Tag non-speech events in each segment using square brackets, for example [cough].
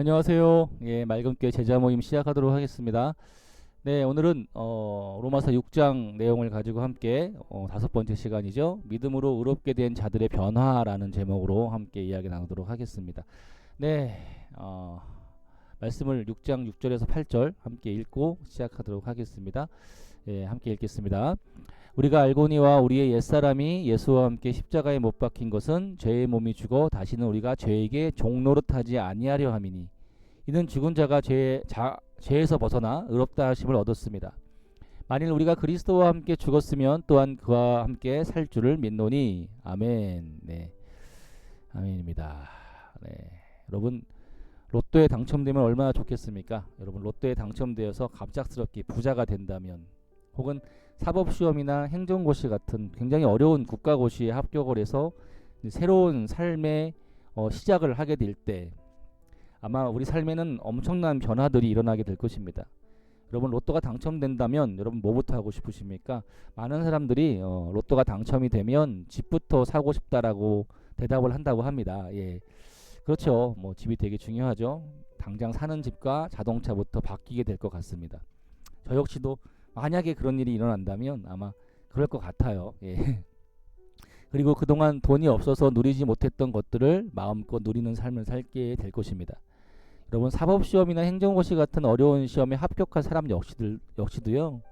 안녕하세요. 예, 맑음교회 제자 모임 시작하도록 하겠습니다. 네, 오늘은 어, 로마서 6장 내용을 가지고 함께 어, 다섯 번째 시간이죠. 믿음으로 의롭게 된 자들의 변화라는 제목으로 함께 이야기 나누도록 하겠습니다. 네, 어, 말씀을 6장 6절에서 8절 함께 읽고 시작하도록 하겠습니다. 예, 함께 읽겠습니다. 우리가 알고니와 우리의 옛사람이 예수와 함께 십자가에 못 박힌 것은 죄의 몸이 죽어 다시는 우리가 죄에게 종노릇하지 아니하려 함이니 이는 죽은 자가 죄, 자, 죄에서 벗어나 의롭다 하심을 얻었습니다. 만일 우리가 그리스도와 함께 죽었으면 또한 그와 함께 살 줄을 믿노니 아멘. 네. 아멘입니다. 네. 여러분 로또에 당첨되면 얼마나 좋겠습니까? 여러분 로또에 당첨되어서 갑작스럽게 부자가 된다면 혹은 사법시험이나 행정고시 같은 굉장히 어려운 국가고시에 합격을 해서 새로운 삶의 어, 시작을 하게 될 때 아마 우리 삶에는 엄청난 변화들이 일어나게 될 것입니다. 여러분 로또가 당첨된다면 여러분 뭐부터 하고 싶으십니까? 많은 사람들이 어, 로또가 당첨이 되면 집부터 사고 싶다라고 대답을 한다고 합니다. 예, 그렇죠. 뭐 집이 되게 중요하죠. 당장 사는 집과 자동차부터 바뀌게 될 것 같습니다. 저 역시도 만약에 그런 일이 일어난다면 아마 그럴 것 같아요. [laughs] 예. 그리고 그동안 돈이 없어서 누리지 못했던 것들을 마음껏 누리는 삶을 살게 될 것입니다. 여러분 사법 시험이나 행정고시 같은 어려운 시험에 합격한 사람 역시들 역시도요.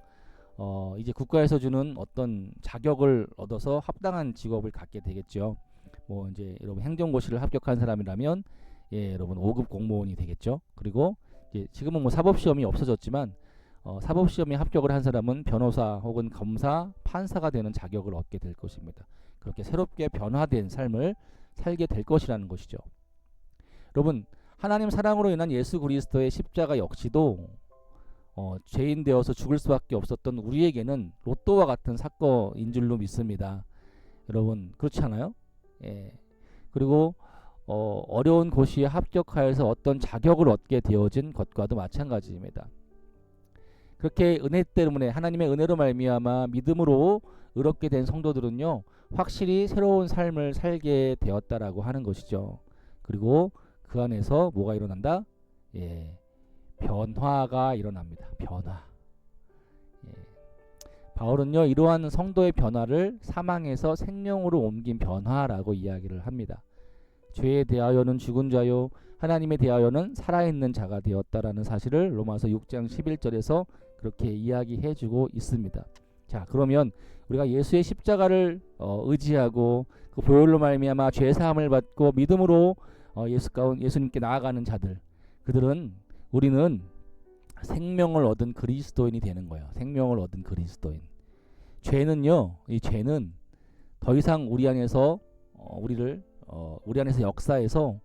어, 이제 국가에서 주는 어떤 자격을 얻어서 합당한 직업을 갖게 되겠죠. 뭐 이제 여러분 행정고시를 합격한 사람이라면 예, 여러분 5급 공무원이 되겠죠. 그리고 이제 지금은 뭐 사법 시험이 없어졌지만 어, 사법 시험에 합격을 한 사람은 변호사 혹은 검사, 판사가 되는 자격을 얻게 될 것입니다. 그렇게 새롭게 변화된 삶을 살게 될 것이라는 것이죠. 여러분 하나님 사랑으로 인한 예수 그리스도의 십자가 역시도 어, 죄인 되어서 죽을 수밖에 없었던 우리에게는 로또와 같은 사건인 줄로 믿습니다. 여러분 그렇지 않아요? 예. 그리고 어, 어려운 고시에 합격하여서 어떤 자격을 얻게 되어진 것과도 마찬가지입니다. 그렇게 은혜 때문에 하나님의 은혜로 말미암아 믿음으로 의롭게 된 성도들은요 확실히 새로운 삶을 살게 되었다라고 하는 것이죠. 그리고 그 안에서 뭐가 일어난다? 예, 변화가 일어납니다. 변화. 예. 바울은요 이러한 성도의 변화를 사망에서 생명으로 옮긴 변화라고 이야기를 합니다. 죄에 대하여는 죽은 자요 하나님에 대하여는 살아있는 자가 되었다라는 사실을 로마서 6장 11절에서 그렇게 이야기해 주고 있습니다. 자, 그러면 우리가 예수의 십자가를 어, 의지하고 그 보혈로 말미암아 죄 사함을 받고 믿음으로 어, 예수 가운 예수님께 나아가는 자들 그들은 우리는 생명을 얻은 그리스도인이 되는 거예요. 생명을 얻은 그리스도인. 죄는요, 이 죄는 더 이상 우리 안에서 어, 우리를 어, 우리 안에서 역사에서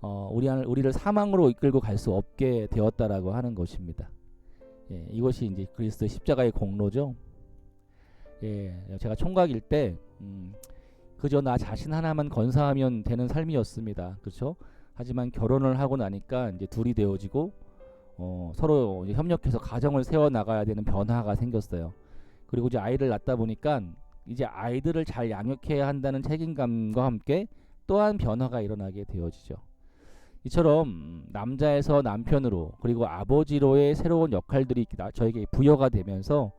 어, 우리 안 우리를 사망으로 이끌고 갈 수 없게 되었다라고 하는 것입니다. 예, 이것이 이제 그리스도의 십자가의 공로죠. 예, 제가 총각일 때 음, 그저 나 자신 하나만 건사하면 되는 삶이었습니다. 그렇죠? 하지만 결혼을 하고 나니까 이제 둘이 되어지고 어, 서로 협력해서 가정을 세워 나가야 되는 변화가 생겼어요. 그리고 이제 아이를 낳다 보니까 이제 아이들을 잘 양육해야 한다는 책임감과 함께 또한 변화가 일어나게 되어지죠. 이처럼 남자에서 남편으로 그리고 아버지로의 새로운 역할들이 저에게 부여가 되면서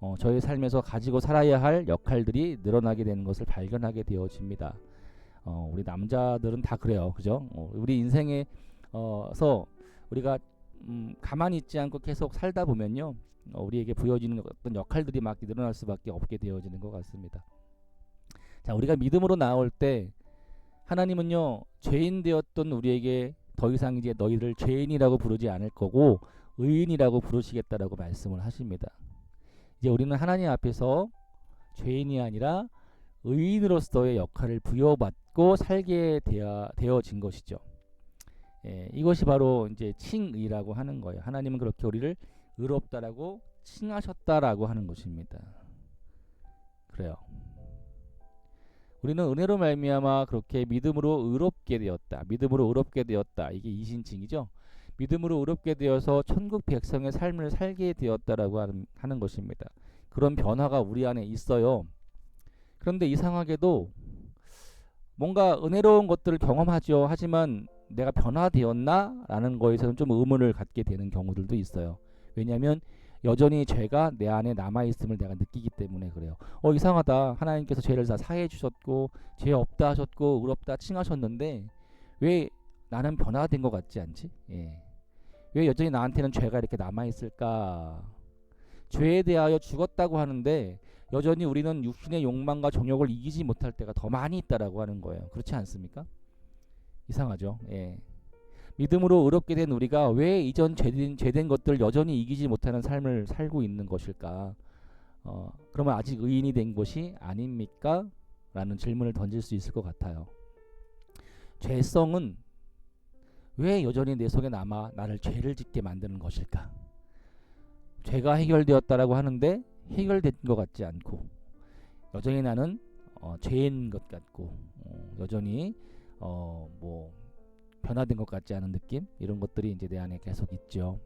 어, 저의 삶에서 가지고 살아야 할 역할들이 늘어나게 되는 것을 발견하게 되어집니다. 어, 우리 남자들은 다 그래요, 그죠? 어, 우리 인생에서 우리가 음, 가만히 있지 않고 계속 살다 보면요, 어, 우리에게 부여지는 어떤 역할들이 막 늘어날 수밖에 없게 되어지는 것 같습니다. 자, 우리가 믿음으로 나올 때 하나님은요 죄인 되었던 우리에게 더 이상 이제 너희를 죄인이라고 부르지 않을 거고 의인이라고 부르시겠다라고 말씀을 하십니다. 이제 우리는 하나님 앞에서 죄인이 아니라 의인으로서의 역할을 부여받고 살게 되어, 되어진 것이죠. 예, 이것이 바로 이제 칭의라고 하는 거예요. 하나님은 그렇게 우리를 의롭다라고 칭하셨다라고 하는 것입니다. 그래요. 우리는 은혜로 말미암아 그렇게 믿음으로 의롭게 되었다. 믿음으로 의롭게 되었다. 이게 이신칭이죠. 믿음으로 의롭게 되어서 천국 백성의 삶을 살게 되었다라고 하는, 하는 것입니다. 그런 변화가 우리 안에 있어요. 그런데 이상하게도 뭔가 은혜로운 것들을 경험하죠. 하지만 내가 변화되었나 라는 거에서는 좀 의문을 갖게 되는 경우들도 있어요. 왜냐하면 여전히 죄가 내 안에 남아 있음을 내가 느끼기 때문에 그래요. 어 이상하다. 하나님께서 죄를 다 사해 주셨고 죄 없다 하셨고 의롭다 칭하셨는데 왜 나는 변화된 것 같지 않지? 예. 왜 여전히 나한테는 죄가 이렇게 남아 있을까? 죄에 대하여 죽었다고 하는데 여전히 우리는 육신의 욕망과 정욕을 이기지 못할 때가 더 많이 있다라고 하는 거예요. 그렇지 않습니까? 이상하죠. 예. 믿음으로 의롭게 된 우리가 왜 이전 죄된, 죄된 것들 여전히 이기지 못하는 삶을 살고 있는 것일까? 어, 그러면 아직 의인이 된 것이 아닙니까? 라는 질문을 던질 수 있을 것 같아요. 죄성은 왜 여전히 내 속에 남아 나를 죄를 짓게 만드는 것일까? 죄가 해결되었다라고 하는데 해결된 것 같지 않고 여전히 나는 어, 죄인 것 같고 어, 여전히 어, 뭐 변화된 것 같지 않은 느낌 이런 것들이 이제 내 안에 계속 있죠.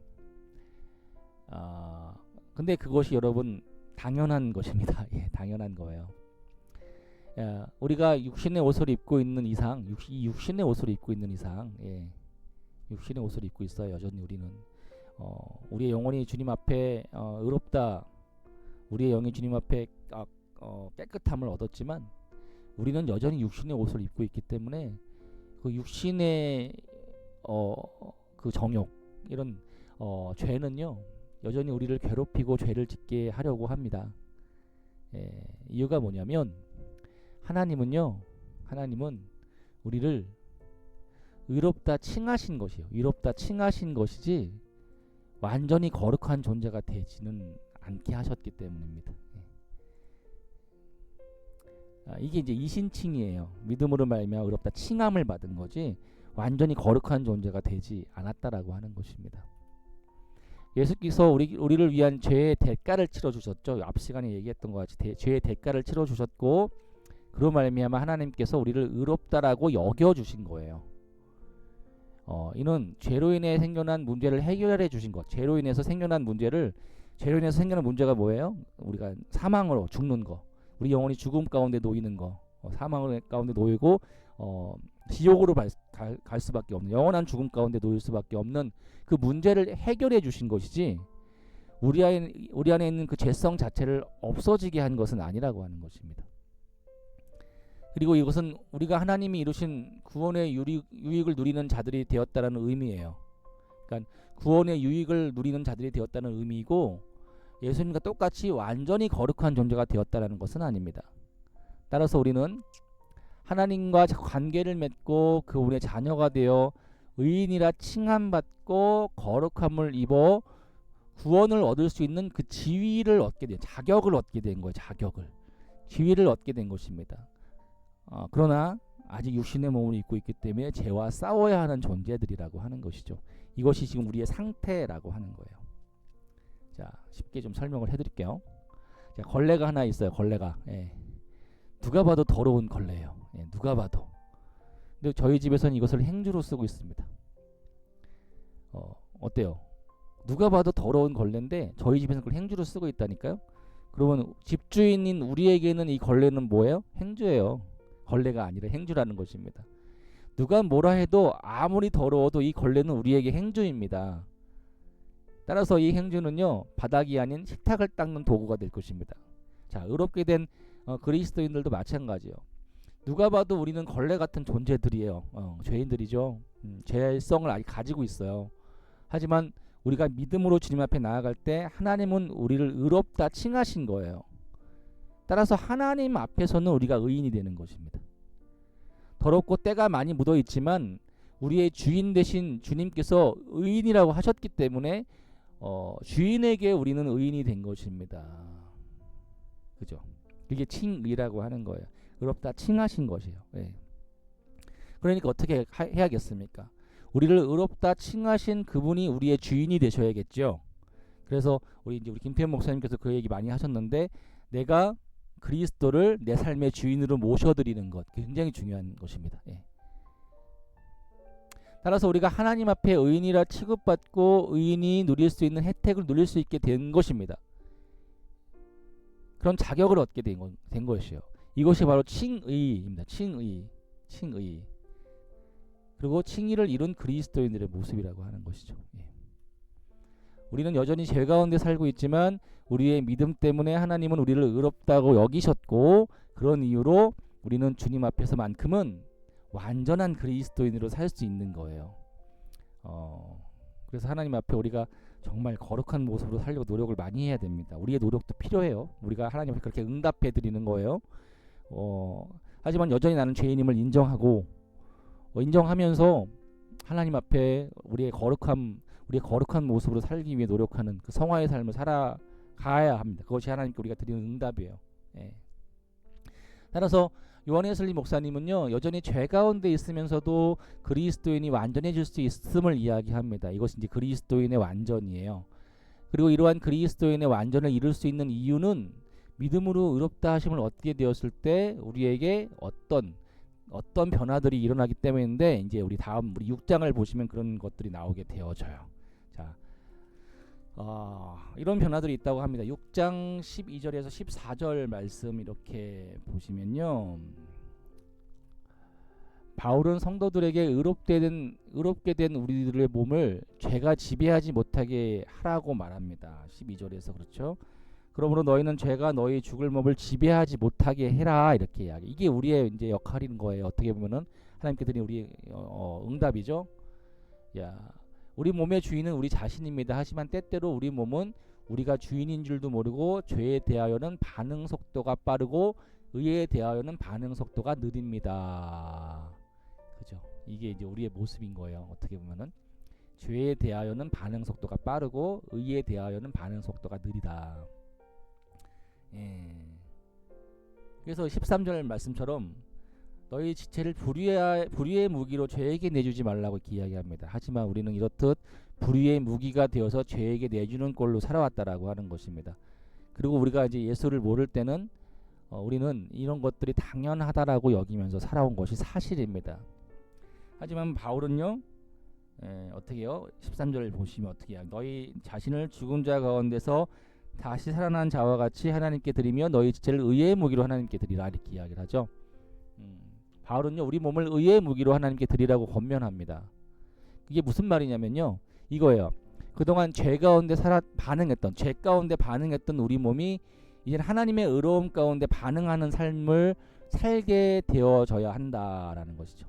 아 근데 그것이 여러분 당연한 것입니다. [laughs] 예, 당연한 거예요. 야, 우리가 육신의 옷을 입고 있는 이상, 육, 이 육신의 옷을 입고 있는 이상, 예, 육신의 옷을 입고 있어요. 여전히 우리는 어, 우리의 영혼이 주님 앞에 어, 의롭다, 우리의 영이 주님 앞에 아, 어, 깨끗함을 얻었지만 우리는 여전히 육신의 옷을 입고 있기 때문에 그 육신의 어, 그 정욕 이런 어, 죄는요 여전히 우리를 괴롭히고 죄를 짓게 하려고 합니다. 예, 이유가 뭐냐면 하나님은요 하나님은 우리를 의롭다 칭하신 것이요 의롭다 칭하신 것이지 완전히 거룩한 존재가 되지는 않게 하셨기 때문입니다. 예. 아, 이게 이제 이신칭이에요. 믿음으로 말미암아 의롭다 칭함을 받은 거지 완전히 거룩한 존재가 되지 않았다라고 하는 것입니다. 예수께서 우리 우리를 위한 죄의 대가를 치러 주셨죠. 앞 시간에 얘기했던 것 같이 대, 죄의 대가를 치러 주셨고 그로 말미암아 하나님께서 우리를 의롭다라고 여겨 주신 거예요. 어, 이는 죄로 인해 생겨난 문제를 해결해 주신 것. 죄로 인해서 생겨난 문제를 죄로 인해서 생겨난 문제가 뭐예요? 우리가 사망으로 죽는 거. 우리 영혼이 죽음 가운데 놓이는 거. 어, 사망 가운데 놓이고 어, 지옥으로 갈, 갈, 갈 수밖에 없는 영원한 죽음 가운데 놓일 수밖에 없는 그 문제를 해결해 주신 것이지 우리 안에 우리 안에 있는 그 죄성 자체를 없어지게 한 것은 아니라고 하는 것입니다. 그리고 이것은 우리가 하나님이 이루신 구원의 유익, 유익을 누리는 자들이 되었다라는 의미예요. 그러니까 구원의 유익을 누리는 자들이 되었다는 의미이고 예수님과 똑같이 완전히 거룩한 존재가 되었다라는 것은 아닙니다. 따라서 우리는 하나님과 관계를 맺고 그분의 자녀가 되어 의인이라 칭함받고 거룩함을 입어 구원을 얻을 수 있는 그 지위를 얻게 된 자격을 얻게 된 거예요. 자격을 지위를 얻게 된 것입니다. 어, 그러나 아직 육신의 몸을 입고 있기 때문에 죄와 싸워야 하는 존재들이라고 하는 것이죠. 이것이 지금 우리의 상태라고 하는 거예요. 자, 쉽게 좀 설명을 해드릴게요. 자, 걸레가 하나 있어요. 걸레가 예. 누가 봐도 더러운 걸레예요. 예, 누가 봐도. 근데 저희 집에서는 이것을 행주로 쓰고 있습니다. 어, 어때요? 누가 봐도 더러운 걸레인데 저희 집에서는 그걸 행주로 쓰고 있다니까요. 그러면 집주인인 우리에게는 이 걸레는 뭐예요? 행주예요. 걸레가 아니라 행주라는 것입니다. 누가 뭐라 해도 아무리 더러워도 이 걸레는 우리에게 행주입니다. 따라서 이 행주는요 바닥이 아닌 식탁을 닦는 도구가 될 것입니다. 자 의롭게 된 어, 그리스도인들도 마찬가지요. 누가 봐도 우리는 걸레 같은 존재들이에요. 어, 죄인들이죠. 음, 죄성을 아직 가지고 있어요. 하지만 우리가 믿음으로 주님 앞에 나아갈 때 하나님은 우리를 의롭다 칭하신 거예요. 따라서 하나님 앞에서는 우리가 의인이 되는 것입니다. 더럽고 때가 많이 묻어 있지만 우리의 주인 되신 주님께서 의인이라고 하셨기 때문에 어, 주인에게 우리는 의인이 된 것입니다. 그죠? 그게 칭의라고 하는 거예요. 의롭다 칭하신 것이에요. 예. 그러니까 어떻게 하, 해야겠습니까? 우리를 의롭다 칭하신 그분이 우리의 주인이 되셔야겠죠. 그래서 우리 이제 우리 김태현 목사님께서 그 얘기 많이 하셨는데 내가 그리스도를 내 삶의 주인으로 모셔드리는 것 굉장히 중요한 것입니다. 예. 따라서 우리가 하나님 앞에 의인이라 취급받고 의인이 누릴 수 있는 혜택을 누릴 수 있게 된 것입니다. 그런 자격을 얻게 된, 것, 된 것이요. 이것이 바로 칭의입니다. 칭의, 칭의. 그리고 칭의를 이룬 그리스도인들의 모습이라고 하는 것이죠. 예. 우리는 여전히 죄 가운데 살고 있지만 우리의 믿음 때문에 하나님은 우리를 의롭다고 여기셨고 그런 이유로 우리는 주님 앞에서만큼은 완전한 그리스도인으로 살 수 있는 거예요. 어, 그래서 하나님 앞에 우리가 정말 거룩한 모습으로 살려고 노력을 많이 해야 됩니다. 우리의 노력도 필요해요. 우리가 하나님 앞에 그렇게 응답해 드리는 거예요. 어, 하지만 여전히 나는 죄인임을 인정하고 어, 인정하면서 하나님 앞에 우리의 거룩함, 우리의 거룩한 모습으로 살기 위해 노력하는 그 성화의 삶을 살아가야 합니다. 그것이 하나님께 우리가 드리는 응답이에요. 예. 따라서 요한예슬리 목사님은요 여전히 죄 가운데 있으면서도 그리스도인이 완전해질 수 있음을 이야기합니다. 이것이 이제 그리스도인의 완전이에요. 그리고 이러한 그리스도인의 완전을 이룰 수 있는 이유는 믿음으로 의롭다 하심을 얻게 되었을 때 우리에게 어떤 어떤 변화들이 일어나기 때문인데 이제 우리 다음 우리 6장을 보시면 그런 것들이 나오게 되어져요. 자, 어, 이런 변화들이 있다고 합니다. 6장 12절에서 14절 말씀 이렇게 보시면요. 바울은 성도들에게 의롭게 된 의롭게 된 우리들의 몸을 죄가 지배하지 못하게 하라고 말합니다. 12절에서 그렇죠. 그러므로 너희는 죄가 너희 죽을 몸을 지배하지 못하게 해라 이렇게 이야기. 이게 우리의 이제 역할인 거예요. 어떻게 보면은 하나님께 드린 우리 어, 응답이죠. 야, 우리 몸의 주인은 우리 자신입니다. 하지만 때때로 우리 몸은 우리가 주인인 줄도 모르고 죄에 대하여는 반응 속도가 빠르고 의에 대하여는 반응 속도가 느립니다. 그죠? 이게 이제 우리의 모습인 거예요. 어떻게 보면은 죄에 대하여는 반응 속도가 빠르고 의에 대하여는 반응 속도가 느리다. 예. 그래서 13절 말씀처럼 너희 지체를 불의의, 불의의 무기로 죄에게 내주지 말라고 이야기합니다. 하지만 우리는 이렇듯 불의의 무기가 되어서 죄에게 내주는 꼴로 살아왔다라고 하는 것입니다. 그리고 우리가 이제 예수를 모를 때는 어, 우리는 이런 것들이 당연하다라고 여기면서 살아온 것이 사실입니다. 하지만 바울은요, 에, 어떻게 해요? 13절 보시면 어떻게 해요? 너희 자신을 죽은 자 가운데서 다시 살아난 자와 같이 하나님께 드리며 너희 지체를 의의 무기로 하나님께 드리라 이렇게 이야기를 하죠. 음, 바울은요 우리 몸을 의의 무기로 하나님께 드리라고 권면합니다. 이게 무슨 말이냐면요 이거예요. 그동안 죄 가운데 살아 반응했던 죄 가운데 반응했던 우리 몸이 이제 하나님의 의로움 가운데 반응하는 삶을 살게 되어져야 한다라는 것이죠.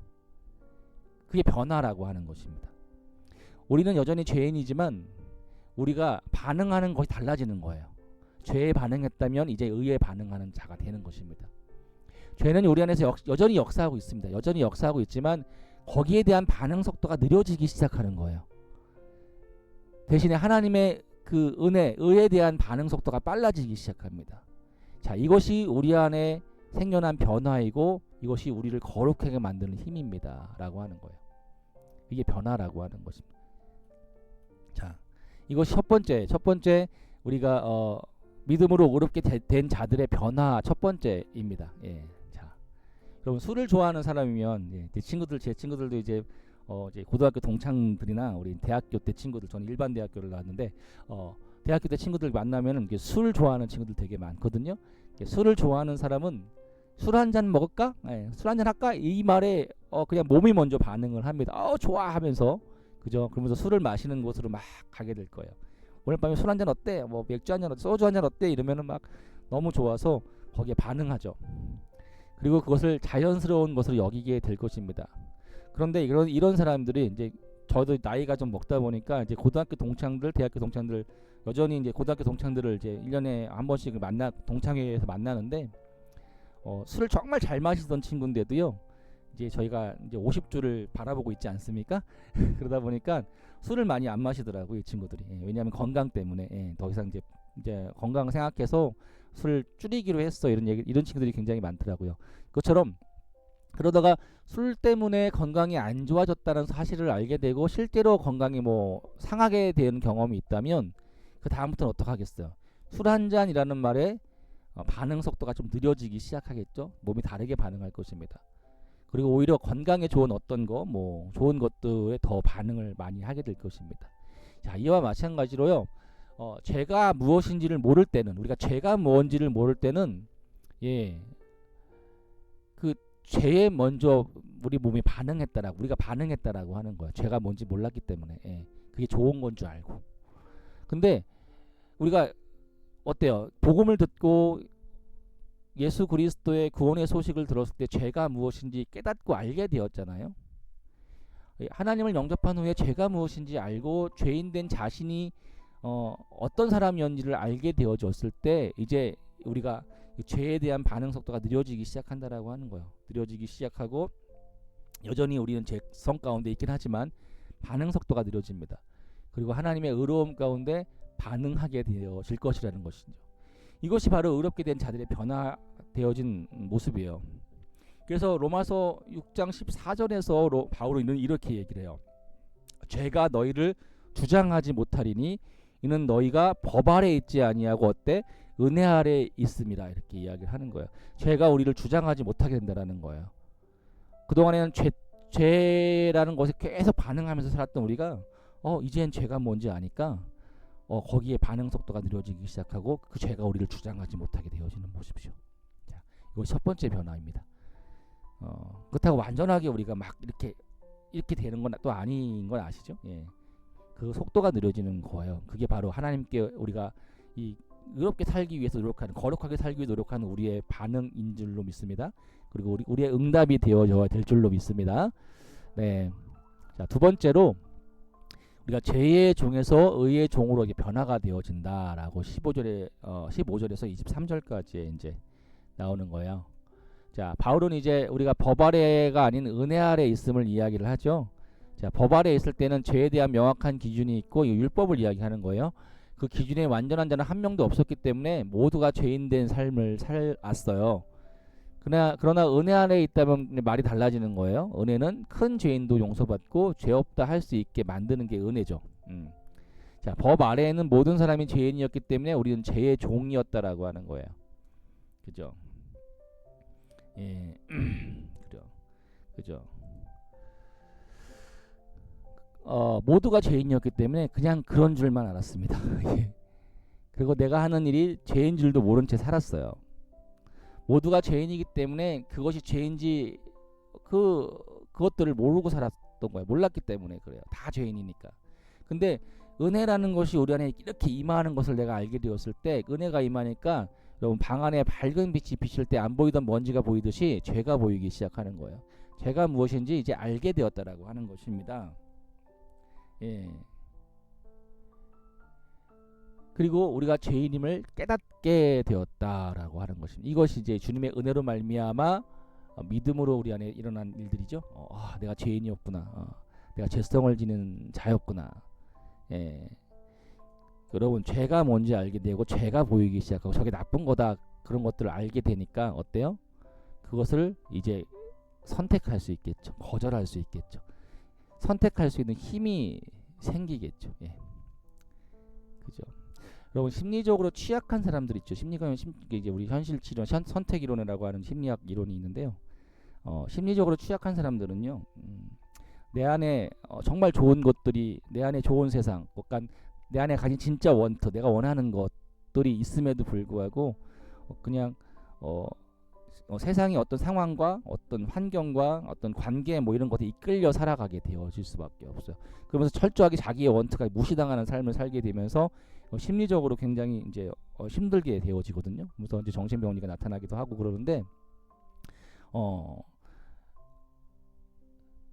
그게 변화라고 하는 것입니다. 우리는 여전히 죄인이지만 우리가 반응하는 것이 달라지는 거예요. 죄에 반응했다면 이제 의에 반응하는 자가 되는 것입니다. 죄는 우리 안에서 역, 여전히 역사하고 있습니다. 여전히 역사하고 있지만 거기에 대한 반응 속도가 느려지기 시작하는 거예요. 대신에 하나님의 그 은혜, 의에 대한 반응 속도가 빨라지기 시작합니다. 자, 이것이 우리 안에 생겨난 변화이고 이것이 우리를 거룩하게 만드는 힘입니다 라고 하는 거예요. 이게 변화라고 하는 것입니다. 자, 이것이 첫 번째, 첫 번째 우리가 어, 믿음으로 의롭게 되, 된 자들의 변화 첫 번째입니다. 예, 자, 여러분 술을 좋아하는 사람이면 예, 제 친구들, 제 친구들도 이제 어, 이제 고등학교 동창들이나 우리 대학교 때 친구들, 저는 일반 대학교를 나왔는데 어, 대학교 때 친구들 만나면은 술 좋아하는 친구들 되게 많거든요. 술을 좋아하는 사람은 술 한 잔 먹을까? 예, 술한 잔 할까? 이 말에 어, 그냥 몸이 먼저 반응을 합니다. 어, 좋아 하면서 그죠? 그러면서 술을 마시는 곳으로 막 가게 될 거예요. 오늘 밤에 술 한 잔 어때? 뭐 맥주 한 잔 어때? 소주 한 잔 어때? 이러면은 막 너무 좋아서 거기에 반응하죠. 그리고 그것을 자연스러운 것으로 여기게 될 것입니다. 그런데 이런 이런 사람들이 이제 저도 나이가 좀 먹다 보니까 이제 고등학교 동창들, 대학교 동창들 여전히 이제 고등학교 동창들을 이제 1년에 한 번씩 만나 동창회에서 만나는데 어, 술을 정말 잘 마시던 친구인데도요. 이제 저희가 이제 50주를 바라보고 있지 않습니까? [laughs] 그러다 보니까 술을 많이 안 마시더라고요, 이 친구들이. 예, 왜냐하면 건강 때문에 예, 더 이상 이제 이제 건강 생각해서 술을 줄이기로 했어 이런 얘기 이런 친구들이 굉장히 많더라고요. 그것처럼 그러다가 술 때문에 건강이 안 좋아졌다는 사실을 알게 되고 실제로 건강이 뭐 상하게 되는 경험이 있다면 그 다음부터는 어떻게 하겠어요? 술 한 잔이라는 말에 어, 반응 속도가 좀 느려지기 시작하겠죠. 몸이 다르게 반응할 것입니다. 그리고 오히려 건강에 좋은 어떤 거, 뭐 좋은 것들에 더 반응을 많이 하게 될 것입니다. 자, 이와 마찬가지로요. 어, 죄가 무엇인지를 모를 때는 우리가 죄가 무엇인지를 모를 때는 예, 그 죄에 먼저 우리 몸이 반응했다라고 우리가 반응했다라고 하는 거야. 죄가 뭔지 몰랐기 때문에 예. 그게 좋은 건 줄 알고. 근데 우리가 어때요? 복음을 듣고 예수 그리스도의 구원의 소식을 들었을 때 죄가 무엇인지 깨닫고 알게 되었잖아요. 예, 하나님을 영접한 후에 죄가 무엇인지 알고 죄인 된 자신이 어, 어떤 사람이었는지를 알게 되어졌을 때 이제 우리가 이 죄에 대한 반응 속도가 느려지기 시작한다라고 하는 거예요. 느려지기 시작하고 여전히 우리는 죄성 가운데 있긴 하지만 반응 속도가 느려집니다. 그리고 하나님의 의로움 가운데 반응하게 되어질 것이라는 것이죠. 이것이 바로 의롭게 된 자들의 변화되어진 모습이에요. 그래서 로마서 6장 14절에서 로, 바울은 이렇게 얘기를 해요. 죄가 너희를 주장하지 못하리니 이는 너희가 법 아래 있지 아니하고 어때 은혜 아래 있습니다. 이렇게 이야기를 하는 거예요. 죄가 우리를 주장하지 못하게 된다라는 거예요. 그 동안에는 죄 죄라는 것에 계속 반응하면서 살았던 우리가 어 이젠 죄가 뭔지 아니까 어 거기에 반응 속도가 느려지기 시작하고 그 죄가 우리를 주장하지 못하게 되어지는 모습이죠. 자, 이거 첫 번째 변화입니다. 어 그렇다고 완전하게 우리가 막 이렇게 이렇게 되는 건 또 아닌 건 아시죠? 예. 그 속도가 느려지는 거예요. 그게 바로 하나님께 우리가 이 의롭게 살기 위해서 노력하는 거룩하게 살기 위해 노력하는 우리의 반응인 줄로 믿습니다. 그리고 우리 우리의 응답이 되어져야 될 줄로 믿습니다. 네. 자, 두 번째로 우리가 죄의 종에서 의의 종으로 이게 변화가 되어진다라고 15절에 어 15절에서 23절까지에 이제 나오는 거예요. 자, 바울은 이제 우리가 법 아래가 아닌 은혜 아래 있음을 이야기를 하죠. 자, 법 아래 있을 때는 죄에 대한 명확한 기준이 있고 이 율법을 이야기하는 거예요. 그 기준에 완전한 자는 한 명도 없었기 때문에 모두가 죄인된 삶을 살았어요. 그러나 그러나 은혜 안에 있다면 말이 달라지는 거예요. 은혜는 큰 죄인도 용서받고 죄 없다 할 수 있게 만드는 게 은혜죠. 음. 자, 법 아래에는 모든 사람이 죄인이었기 때문에 우리는 죄의 종이었다라고 하는 거예요. 그죠? 예, [clears throat] 그죠, 그죠. 어, 모두가 죄인이었기 때문에 그냥 그런 줄만 알았습니다. [laughs] 예. 그리고 내가 하는 일이 죄인 줄도 모른 채 살았어요. 모두가 죄인이기 때문에 그것이 죄인지 그 그것들을 모르고 살았던 거예요. 몰랐기 때문에 그래요. 다 죄인이니까. 근데 은혜라는 것이 우리 안에 이렇게 임하는 것을 내가 알게 되었을 때 은혜가 임하니까 여러분 방 안에 밝은 빛이 비칠 때 안 보이던 먼지가 보이듯이 죄가 보이기 시작하는 거예요. 죄가 무엇인지 이제 알게 되었다라고 하는 것입니다. 예. 그리고 우리가 죄인임을 깨닫게 되었다라고 하는 것입니다. 이것이 이제 주님의 은혜로 말미암아 어, 믿음으로 우리 안에 일어난 일들이죠. 어, 아, 내가 죄인이었구나. 어, 내가 죄성을 지는 자였구나. 예. 여러분 죄가 뭔지 알게 되고 죄가 보이기 시작하고 저게 나쁜 거다 그런 것들을 알게 되니까 어때요? 그것을 이제 선택할 수 있겠죠. 거절할 수 있겠죠. 선택할 수 있는 힘이 생기겠죠. 예. 그죠. 여러분 심리적으로 취약한 사람들 있죠. 심리가 심, 이제 우리 현실 치료 선, 선택 이론이라고 하는 심리학 이론이 있는데요. 어, 심리적으로 취약한 사람들은요. 음, 내 안에 어, 정말 좋은 것들이 내 안에 좋은 세상, 그러니까 내 안에 가진 진짜 원터, 내가 원하는 것들이 있음에도 불구하고 어, 그냥 어, 어, 세상의 어떤 상황과 어떤 환경과 어떤 관계 뭐 이런 것에 이끌려 살아가게 되어질 수밖에 없어요. 그러면서 철저하게 자기의 원트가 무시당하는 삶을 살게 되면서 어, 심리적으로 굉장히 이제 어, 힘들게 되어지거든요. 그래서 이제 정신병리가 나타나기도 하고 그러는데 어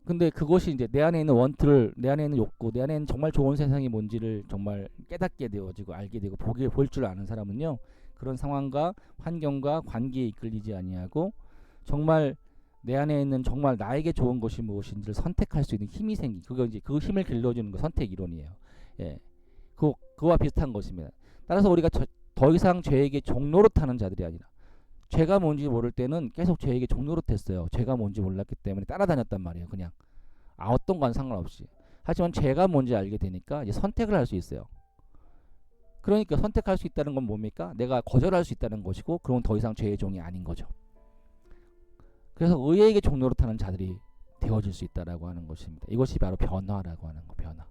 근데 그것이 이제 내 안에 있는 원트를 내 안에 있는 욕구, 내 안에 있는 정말 좋은 세상이 뭔지를 정말 깨닫게 되어지고 알게 되고 보게 볼줄 아는 사람은요. 그런 상황과 환경과 관계에 이끌리지 아니하고 정말 내 안에 있는 정말 나에게 좋은 것이 무엇인지를 선택할 수 있는 힘이 생기. 그거 이제 그 힘을 길러주는 거 선택 이론이에요. 예, 그 그와 비슷한 것입니다. 따라서 우리가 저, 더 이상 죄에게 종노릇하는 자들이 아니라 죄가 뭔지 모를 때는 계속 죄에게 종노릇했어요. 죄가 뭔지 몰랐기 때문에 따라다녔단 말이에요. 그냥 아 어떤 건 상관없이. 하지만 죄가 뭔지 알게 되니까 이제 선택을 할 수 있어요. 그러니까 선택할 수 있다는 건 뭡니까? 내가 거절할 수 있다는 것이고 그건 더 이상 죄의 종이 아닌 거죠. 그래서 의에게 종노릇하는 자들이 되어질 수 있다라고 하는 것입니다. 이것이 바로 변화라고 하는 거, 변화.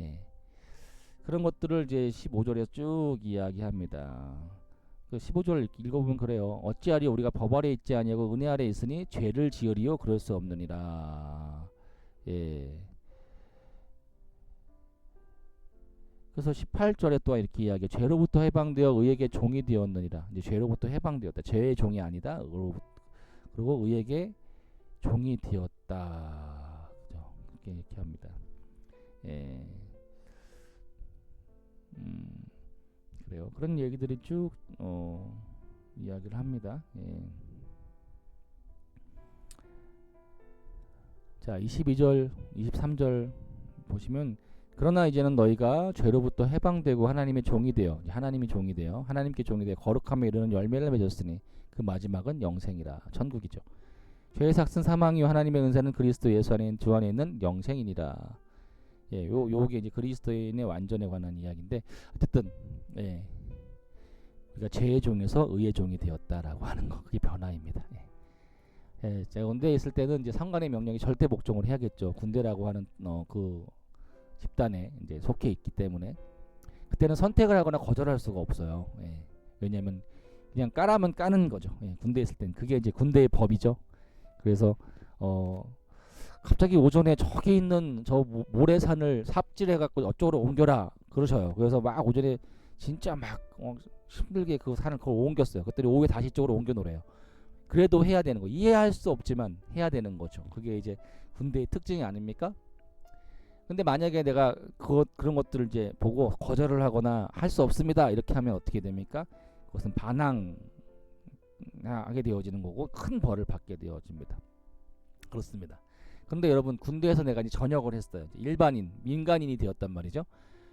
예. 그런 것들을 이제 15절에서 쭉 이야기합니다. 그 15절 읽어보면 그래요. 어찌하리 우리가 법 아래 있지 아니하고 은혜 아래 있으니 죄를 지으리요 그럴 수 없느니라. 예. 그래서 18절에 또한 이렇게 이야기해 죄로부터 해방되어 의에게 종이 되었느니라. 이제 죄로부터 해방되었다. 죄의 종이 아니다. 그리고 의에게 종이 되었다. 그죠? 이렇게 이렇게 합니다. 예. 음. 그래요. 그런 얘기들이 쭉 어, 이야기를 합니다. 예. 자, 22절, 23절 보시면 그러나 이제는 너희가 죄로부터 해방되고 하나님의 종이 되어 이제 하나님이 종이 되어 하나님께 종이 되어 거룩함에 이르는 열매를 맺었으니 그 마지막은 영생이라 천국이죠. 죄의 삭슨 사망이요 하나님의 은사는 그리스도 예수 안에 주 안에 있는 영생이니라. 예, 요 요게 이제 그리스도인의 완전에 관한 이야기인데 어쨌든 예. 우리가 죄의 종에서 의의 종이 되었다라고 하는 거 그게 변화입니다. 예. 예, 제가 군대에 있을 때는 이제 상관의 명령에 절대 복종을 해야겠죠. 군대라고 하는 어, 그 집단에 이제 속해 있기 때문에 그때는 선택을 하거나 거절할 수가 없어요. 예. 왜냐하면 그냥 까라면 까는 거죠. 예, 군대에 있을 때는 그게 이제 군대의 법이죠. 그래서 어 갑자기 오전에 저기 있는 저 모- 모래산을 삽질해 갖고 어쪽으로 옮겨라 그러셔요. 그래서 막 오전에 진짜 막 어, 힘들게 그 산을 그걸 옮겼어요. 그랬더니 오후에 다시 이쪽으로 옮겨 놓으래요. 그래도 해야 되는 거 이해할 수 없지만 해야 되는 거죠. 그게 이제 군대의 특징이 아닙니까? 근데 만약에 내가 그 그런 것들을 이제 보고 거절을 하거나 할 수 없습니다 이렇게 하면 어떻게 됩니까? 그것은 반항하게 되어지는 거고 큰 벌을 받게 되어집니다. 그렇습니다. 그런데 여러분 군대에서 내가 이제 전역을 했어요. 일반인 민간인이 되었단 말이죠.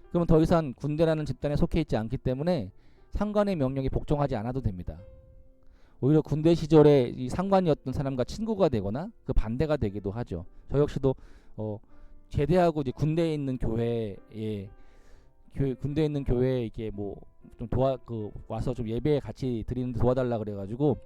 그러면 더 이상 군대라는 집단에 속해 있지 않기 때문에 상관의 명령에 복종하지 않아도 됩니다. 오히려 군대 시절에 이 상관이었던 사람과 친구가 되거나 그 반대가 되기도 하죠. 저 역시도 어 제대하고 이제 군대에 있는 교회에 교회 군대에 있는 교회에 이게 뭐 좀 도와 그 와서 좀 예배 같이 드리는 데 도와달라 그래가지고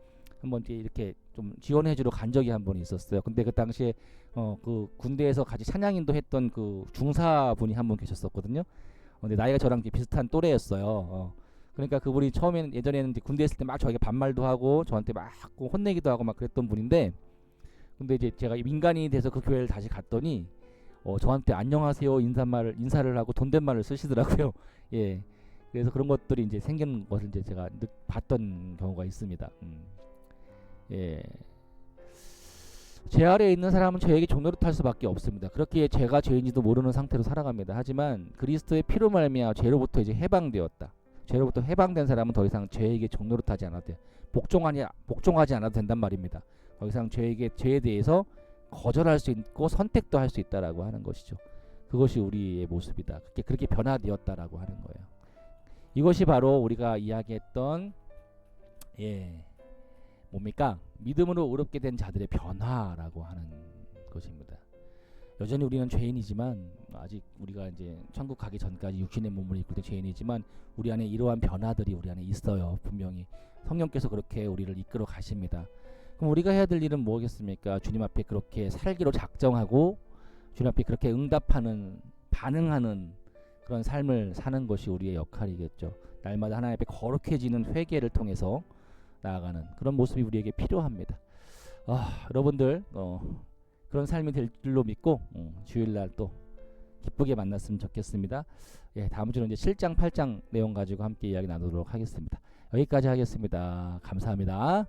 한번 이렇게 좀 지원해주러 간 적이 한 번 있었어요. 근데 그 당시에 어 그 군대에서 같이 찬양인도 했던 그 중사분이 한 분 계셨었거든요. 어, 근데 나이가 저랑 비슷한 또래였어요. 어. 그러니까 그분이 처음에는 예전에는 군대 있을 때 막 저에게 반말도 하고 저한테 막 혼내기도 하고 막 그랬던 분인데 근데 이제 제가 민간인이 돼서 그 교회를 다시 갔더니 어 저한테 안녕하세요 인사말을 인사를 하고 돈댓말을 쓰시더라고요. [laughs] 예. 그래서 그런 것들이 이제 생긴 것을 이제 제가 느, 봤던 경우가 있습니다. 음. 예. 제 아래에 있는 사람은 저에게 종노릇할 수밖에 없습니다. 그렇게 제가 죄인지도 모르는 상태로 살아갑니다. 하지만 그리스도의 피로 말미암아 죄로부터 이제 해방되었다. 죄로부터 해방된 사람은 더 이상 죄에게 종노릇하지 않아도 돼. 복종하지 복종하지 않아도 된단 말입니다. 더 이상 죄에게 죄에 대해서 거절할 수 있고 선택도 할 수 있다라고 하는 것이죠. 그것이 우리의 모습이다. 그렇게 그렇게 변화되었다라고 하는 거예요. 이것이 바로 우리가 이야기했던 예 뭡니까 믿음으로 의롭게 된 자들의 변화라고 하는 것입니다. 여전히 우리는 죄인이지만 아직 우리가 이제 천국 가기 전까지 육신의 몸을 입고 있는 죄인이지만 우리 안에 이러한 변화들이 우리 안에 있어요. 분명히 성령께서 그렇게 우리를 이끌어 가십니다. 그럼 우리가 해야 될 일은 뭐겠습니까? 주님 앞에 그렇게 살기로 작정하고 주님 앞에 그렇게 응답하는 반응하는 그런 삶을 사는 것이 우리의 역할이겠죠. 날마다 하나님 앞에 거룩해지는 회개를 통해서 나아가는 그런 모습이 우리에게 필요합니다. 아, 여러분들 어, 그런 삶이 될 줄로 믿고 어, 주일날 또 기쁘게 만났으면 좋겠습니다. 예, 다음 주는 이제 7장, 8장 내용 가지고 함께 이야기 나누도록 하겠습니다. 여기까지 하겠습니다. 감사합니다.